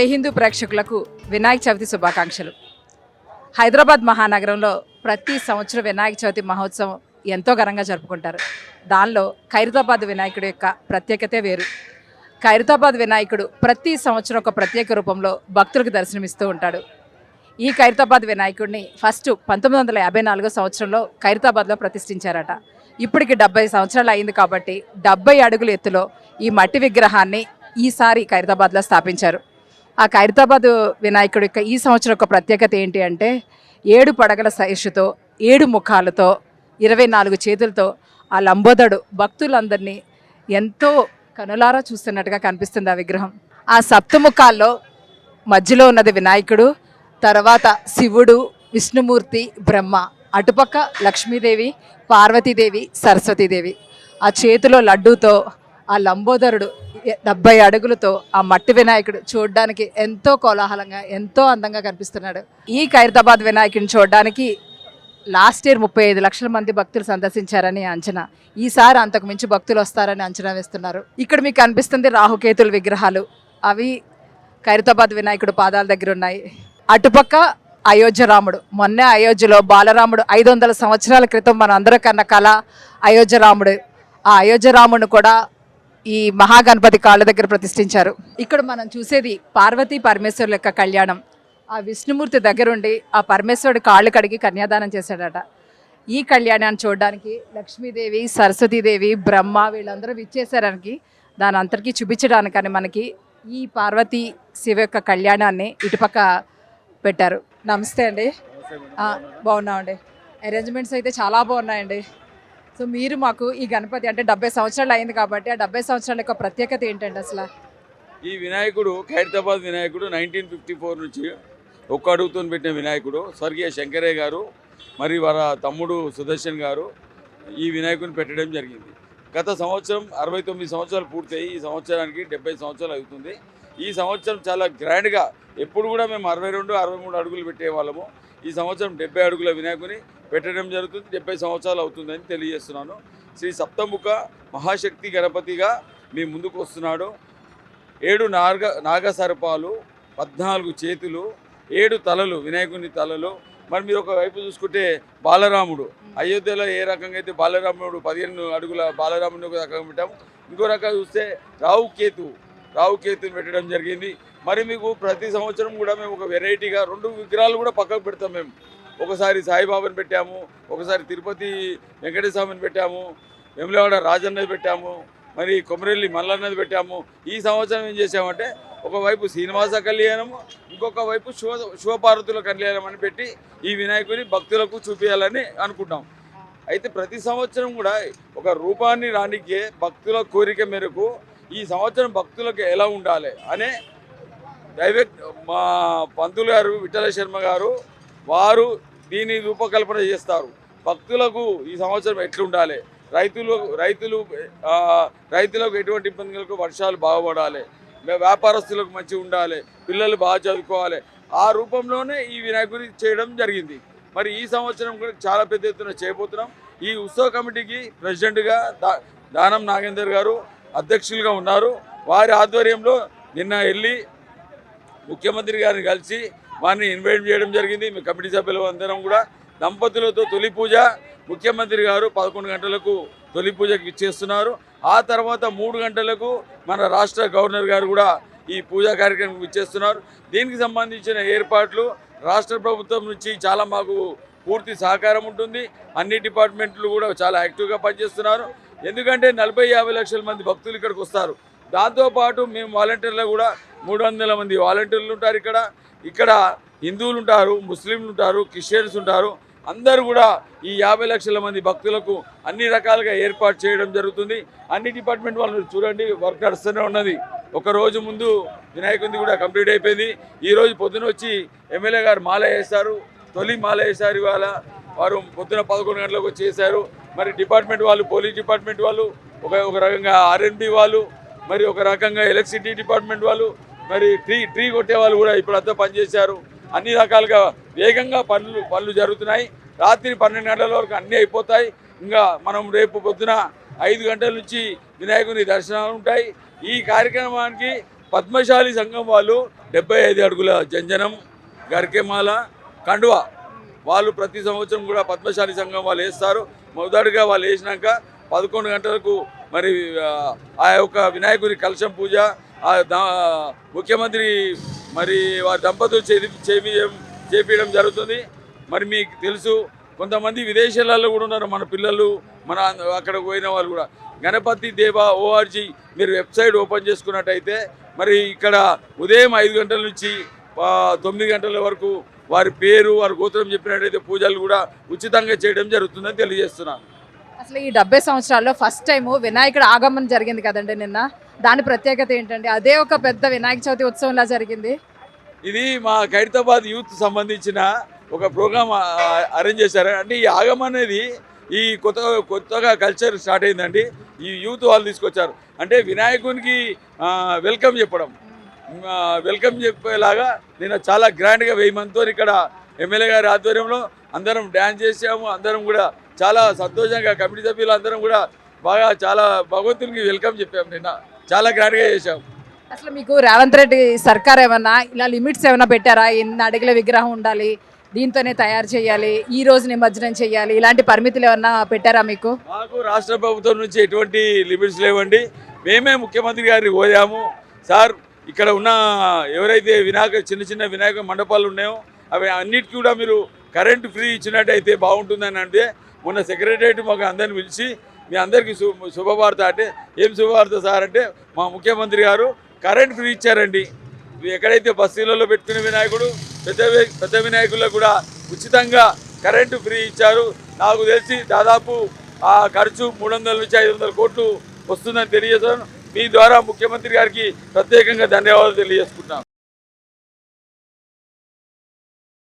జై హిందూ ప్రేక్షకులకు వినాయక చవితి శుభాకాంక్షలు. హైదరాబాద్ మహానగరంలో ప్రతి సంవత్సరం వినాయక చవితి మహోత్సవం ఎంతో ఘనంగా జరుపుకుంటారు. దానిలో ఖైరతాబాద్ వినాయకుడి యొక్క ప్రత్యేకతే వేరు. ఖైరతాబాద్ వినాయకుడు ప్రతి సంవత్సరం ఒక ప్రత్యేక రూపంలో భక్తులకు దర్శనమిస్తూ ఉంటాడు. ఈ ఖైరతాబాద్ వినాయకుడిని ఫస్ట్ పంతొమ్మిది వందల యాభై నాలుగో సంవత్సరంలో ఖైరతాబాద్లో ప్రతిష్ఠించారట. ఇప్పటికి డెబ్బై సంవత్సరాలు అయింది కాబట్టి డెబ్బై అడుగుల ఎత్తులో ఈ మట్టి విగ్రహాన్ని ఈసారి ఖైరతాబాద్లో స్థాపించారు. ఆ ఖైరతాబాద్ వినాయకుడి యొక్క ఈ సంవత్సరం యొక్క ప్రత్యేకత ఏంటి అంటే ఏడు పడగల శైషుతో ఏడు ముఖాలతో ఇరవై నాలుగు చేతులతో ఆ లంబోదడు భక్తులందరినీ ఎంతో కనులారా చూస్తున్నట్టుగా కనిపిస్తుంది ఆ విగ్రహం. ఆ సప్తముఖాల్లో మధ్యలో ఉన్నది వినాయకుడు తర్వాత శివుడు విష్ణుమూర్తి బ్రహ్మ. అటుపక్క లక్ష్మీదేవి పార్వతీదేవి సరస్వతీదేవి. ఆ చేతిలో లడ్డూతో ఆ లంబోదరుడు డెబ్బై అడుగులతో ఆ మట్టి వినాయకుడు చూడడానికి ఎంతో కోలాహలంగా ఎంతో అందంగా కనిపిస్తున్నాడు. ఈ ఖైరతాబాద్ వినాయకుడిని చూడడానికి లాస్ట్ ఇయర్ ముప్పై ఐదు లక్షల మంది భక్తులు సందర్శించారని అంచనా. ఈసారి అంతకు మించి భక్తులు వస్తారని అంచనా వేస్తున్నారు. ఇక్కడ మీకు కనిపిస్తుంది రాహుకేతుల విగ్రహాలు. అవి ఖైరతాబాద్ వినాయకుడు పాదాల దగ్గర ఉన్నాయి. అటుపక్క అయోధ్య రాముడు. మొన్నే అయోధ్యలో బాలరాముడు ఐదు వందల సంవత్సరాల క్రితం మన అందరూ కన్న కళ అయోధ్య రాముడు. ఆ అయోధ్య రాముడు కూడా ఈ మహాగణపతి కాళ్ళ దగ్గర ప్రతిష్ఠించారు. ఇక్కడ మనం చూసేది పార్వతీ పరమేశ్వరుల యొక్క కళ్యాణం. ఆ విష్ణుమూర్తి దగ్గరుండి ఆ పరమేశ్వరుడు కాళ్ళు కడిగి కన్యాదానం చేశాడట. ఈ కళ్యాణాన్ని చూడడానికి లక్ష్మీదేవి సరస్వతీదేవి బ్రహ్మ వీళ్ళందరూ విచ్చేసారానికి దాని అంతటికీ చూపించడానికని మనకి ఈ పార్వతీ శివ యొక్క కళ్యాణాన్ని ఇటుపక్క పెట్టారు. నమస్తే అండి. బాగున్నామండి. అరేంజ్మెంట్స్ అయితే చాలా బాగున్నాయండి. సో మీరు మాకు ఈ గణపతి అంటే డెబ్బై సంవత్సరాలు అయింది కాబట్టి ఆ డెబ్బై సంవత్సరాల యొక్క ప్రత్యేకత ఏంటండి అసలు? ఈ వినాయకుడు ఖైరతాబాద్ వినాయకుడు నైన్టీన్ ఫిఫ్టీ ఫోర్ నుంచి ఒక్క అడుగుతో పెట్టిన వినాయకుడు స్వర్గీయ శంకరయ్య గారు మరి వారి తమ్ముడు సుదర్శన్ గారు ఈ వినాయకుడిని పెట్టడం జరిగింది. గత సంవత్సరం అరవై తొమ్మిది సంవత్సరాలు పూర్తయి ఈ సంవత్సరానికి డెబ్బై సంవత్సరాలు అవుతుంది. ఈ సంవత్సరం చాలా గ్రాండ్గా ఎప్పుడు కూడా మేము అరవై రెండు అరవై మూడు అడుగులు పెట్టేవాళ్ళము. ఈ సంవత్సరం డెబ్బై అడుగుల వినాయకుని పెట్టడం జరుగుతుంది. డెబ్బై సంవత్సరాలు అవుతుందని తెలియజేస్తున్నాను. శ్రీ సప్తముఖ మహాశక్తి గణపతిగా మీ ముందుకు వస్తున్నాడు. ఏడు నాగ నాగసర్పాలు పద్నాలుగు చేతులు ఏడు తలలు వినాయకుని తలలు. మరి మీరు ఒక వైపు చూసుకుంటే బాలరాముడు. అయోధ్యలో ఏ రకంగా అయితే బాలరాముడు పదిహేను అడుగుల బాలరాముడిని ఒక రకంగా పెట్టాము. ఇంకో రకంగా చూస్తే రావుకేతు రావుకేతుని పెట్టడం జరిగింది. మరి మీకు ప్రతి సంవత్సరం కూడా మేము ఒక వెరైటీగా రెండు విగ్రహాలు కూడా పక్కకు పెడతాం మేము. ఒకసారి సాయిబాబాని పెట్టాము ఒకసారి తిరుపతి వెంకటేశ్వర స్వామిని పెట్టాము వెములవాడ రాజన్నది పెట్టాము మరి కొమరెల్లి మల్లన్నది పెట్టాము. ఈ సంవత్సరం ఏం చేసామంటే ఒకవైపు శ్రీనివాస కళ్యాణము ఇంకొక వైపు శివ శివపార్వతుల కళ్యాణం అని పెట్టి ఈ వినాయకుని భక్తులకు చూపించాలని అనుకుంటాం. అయితే ప్రతి సంవత్సరం కూడా ఒక రూపాన్ని రానికే భక్తుల కోరిక మేరకు ఈ సంవత్సరం భక్తులకు ఎలా ఉండాలి అనే డైరెక్ట్ మా పంతులు గారు విఠల శర్మ గారు వారు దీని రూపకల్పన చేస్తారు. భక్తులకు ఈ సంవత్సరం ఎట్లుండాలి? రైతులు రైతులు రైతులకు ఎటువంటి ఇబ్బందులకు వర్షాలు బాగుపడాలి. వ్యాపారస్తులకు మంచిగా ఉండాలి. పిల్లలు బాగా చదువుకోవాలి. ఆ రూపంలోనే ఈ వినాయకుడి చేయడం జరిగింది. మరి ఈ సంవత్సరం కూడా చాలా పెద్ద ఎత్తున చేయబోతున్నాం. ఈ ఉత్సవ కమిటీకి ప్రెసిడెంట్గా దానం నాగేందర్ గారు అధ్యక్షులుగా ఉన్నారు. వారి ఆధ్వర్యంలో నిన్న వెళ్ళి ముఖ్యమంత్రి గారిని కలిసి వారిని ఇన్వైట్ చేయడం జరిగింది. మీ కమిటీ సభ్యులు అందరం కూడా దంపతులతో తొలి పూజ ముఖ్యమంత్రి గారు పదకొండు గంటలకు తొలి పూజకి ఇచ్చేస్తున్నారు. ఆ తర్వాత మూడు గంటలకు మన రాష్ట్ర గవర్నర్ గారు కూడా ఈ పూజా కార్యక్రమం ఇచ్చేస్తున్నారు. దీనికి సంబంధించిన ఏర్పాట్లు రాష్ట్ర ప్రభుత్వం నుంచి చాలా మాకు పూర్తి సహకారం ఉంటుంది. అన్ని డిపార్ట్మెంట్లు కూడా చాలా యాక్టివ్గా పనిచేస్తున్నారు. ఎందుకంటే నలభై యాభై లక్షల మంది భక్తులు ఇక్కడికి వస్తారు. దాంతోపాటు మేము వాలంటీర్లు కూడా మూడు వందల మంది వాలంటీర్లు ఉంటారు ఇక్కడ. ఇక్కడ హిందువులు ఉంటారు ముస్లింలు ఉంటారు క్రిస్టియన్స్ ఉంటారు. అందరూ కూడా ఈ యాభై లక్షల మంది భక్తులకు అన్ని రకాలుగా ఏర్పాటు చేయడం జరుగుతుంది. అన్ని డిపార్ట్మెంట్ వాళ్ళు చూడండి వర్క్ నడుస్తూనే ఉన్నది. ఒక రోజు ముందు వినాయకుంది కూడా కంప్లీట్ అయిపోయింది. ఈరోజు పొద్దున వచ్చి ఎమ్మెల్యే గారు మాల వేస్తారు తొలి మాల వేశారు ఇవాళ. వారు పొద్దున పదకొండు గంటలకు వచ్చి మరి డిపార్ట్మెంట్ వాళ్ళు పోలీస్ డిపార్ట్మెంట్ వాళ్ళు ఒక ఒక రకంగా ఆర్ఎన్బి వాళ్ళు మరి ఒక రకంగా ఎలక్ట్రిసిటీ డిపార్ట్మెంట్ వాళ్ళు మరి ట్రీ ట్రీ కొట్టే వాళ్ళు కూడా ఇప్పుడు అంతా పనిచేశారు. అన్ని రకాలుగా వేగంగా పనులు పనులు జరుగుతున్నాయి. రాత్రి పన్నెండు గంటల వరకు అన్నీ అయిపోతాయి. ఇంకా మనం రేపు పొద్దున ఐదు గంటల నుంచి వినాయకుని దర్శనాలు ఉంటాయి. ఈ కార్యక్రమానికి పద్మశాలి సంఘం వాళ్ళు డెబ్బై ఐదు అడుగుల జంజనం గరికెమాల కండువ వాళ్ళు ప్రతి సంవత్సరం కూడా పద్మశాలి సంఘం వాళ్ళు వేస్తారు. మొదటిగా వాళ్ళు వేసినాక పదకొండు గంటలకు మరి ఆ, యొక్క వినాయకుని కలశం పూజ ఆ దా ముఖ్యమంత్రి మరి వారి దంపతులు చేపి చేపించడం జరుగుతుంది. మరి మీకు తెలుసు కొంతమంది విదేశాలలో కూడా ఉన్నారు మన పిల్లలు మన అక్కడ పోయిన వాళ్ళు కూడా. గణపతి దేవ ఓఆర్జీ మీరు వెబ్సైట్ ఓపెన్ చేసుకున్నట్టయితే మరి ఇక్కడ ఉదయం ఐదు గంటల నుంచి తొమ్మిది గంటల వరకు వారి పేరు వారి గోత్రం చెప్పినట్టయితే పూజలు కూడా ఉచితంగా చేయడం జరుగుతుందని తెలియజేస్తున్నాను. అసలు ఈ డెబ్బై సంవత్సరాల్లో ఫస్ట్ టైం వినాయకుడు ఆగమనం జరిగింది కదండి నిన్న. దాని ప్రత్యేకత ఏంటండి? అదే ఒక పెద్ద వినాయక చవితి ఉత్సవంలా జరిగింది. ఇది మా ఖైరతాబాద్ యూత్ సంబంధించిన ఒక ప్రోగ్రామ్ అరేంజ్ చేశారు. అంటే ఈ ఆగం అనేది ఈ కొత్త కొత్తగా కల్చర్ స్టార్ట్ అయిందండి. ఈ యూత్ వాళ్ళు తీసుకొచ్చారు. అంటే వినాయకునికి వెల్కమ్ చెప్పడం. వెల్కమ్ చెప్పేలాగా నేను చాలా గ్రాండ్గా వెయ్యి మందితో ఇక్కడ ఎమ్మెల్యే గారి ఆధ్వర్యంలో అందరం డ్యాన్స్ చేసాము. అందరం కూడా చాలా సంతోషంగా కమిటీ సభ్యులు అందరం కూడా బాగా చాలా భగవంతునికి వెల్కమ్ చెప్పాము నిన్న. చాలా గ్రాండ్గా చేసాము అసలు మీకు రేవంత్ రెడ్డి సర్కార్ ఏమన్నా ఇలా లిమిట్స్ ఏమైనా పెట్టారా? ఇన్ని అడుగుల విగ్రహం ఉండాలి? దీంతోనే తయారు చేయాలి. ఈ రోజు నిమజ్జనం చేయాలి. ఇలాంటి పరిమితులు ఏమన్నా పెట్టారా మీకు? మాకు రాష్ట్ర ప్రభుత్వం నుంచి ఎటువంటి లిమిట్స్ లేవండి. మేమే ముఖ్యమంత్రి గారిని కోరాము. సార్ ఇక్కడ ఉన్న ఎవరైతే వినాయక చిన్న చిన్న వినాయక మండపాలు ఉన్నాయో అవి అన్నిటికీ కూడా మీరు కరెంట్ ఫ్రీ ఇచ్చినట్టయితే బాగుంటుందని అంటే మొన్న సెక్రటరియట్ మాకు అందరిని పిలిచి మీ అందరికీ శుభ శుభవార్త అంటే ఏం శుభవార్త సార్ అంటే మా ముఖ్యమంత్రి గారు కరెంట్ ఫ్రీ ఇచ్చారండి. ఎక్కడైతే బస్సీలలో పెట్టుకునే వినాయకుడు పెద్ద పెద్ద వినాయకులకు కూడా ఉచితంగా కరెంటు ఫ్రీ ఇచ్చారు. నాకు తెలిసి దాదాపు ఆ ఖర్చు మూడు వందల నుంచి ఐదు వందల కోట్లు వస్తుందని తెలియజేస్తాను. మీ ద్వారా ముఖ్యమంత్రి గారికి ప్రత్యేకంగా ధన్యవాదాలు తెలియజేసుకుంటాను